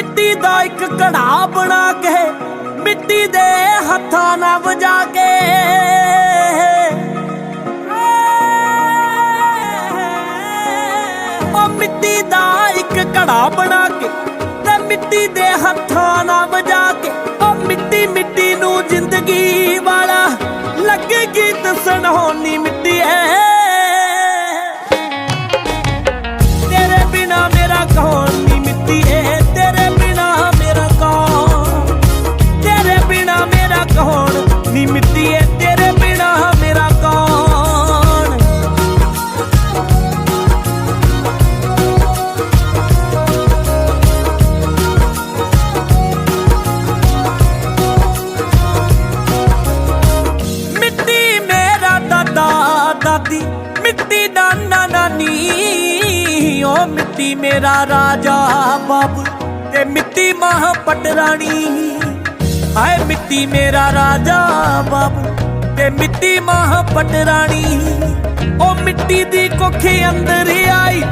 ਮਿੱਟੀ ਦਾ ਇੱਕ ਘੜਾ ਬਣਾ ਕੇ, ਮਿੱਟੀ ਦੇ ਹੱਥਾਂ ਨਾਲ ਵਜਾ ਕੇ। ਉਹ ਮਿੱਟੀ ਦਾ ਇੱਕ ਘੜਾ ਬਣਾ ਕੇ, ਤੇ ਮਿੱਟੀ ਦੇ ਹੱਥਾਂ ਨਾਲ ਵਜਾ ਕੇ। ਉਹ ਮਿੱਟੀ ਮਿੱਟੀ ਨੂੰ ਜ਼ਿੰਦਗੀ ਵਾਲਾ ਲੱਗੇ ਗੀਤ ਸੁਣਾਉਣੀ ਮਿੱਟੀ ਐ। ਦਾਦੀ ਮਿੱਟੀ ਨਾਨਾ ਨਾਨੀ ਓ ਮਿੱਟੀ ਮੇਰਾ ਰਾਜਾ ਬਾਬੂ ਤੇ ਮਿੱਟੀ ਮਾਂ ਪਟਰਾਣੀ ਹਾਏ, ਮਿੱਟੀ ਮੇਰਾ ਰਾਜਾ ਬਾਬੂ ਤੇ ਮਿੱਟੀ ਮਾਂ ਪਟਰਾਣੀ ਓ ਮਿੱਟੀ ਦੀ ਕੋਖੇ ਅੰਦਰ ਆਈ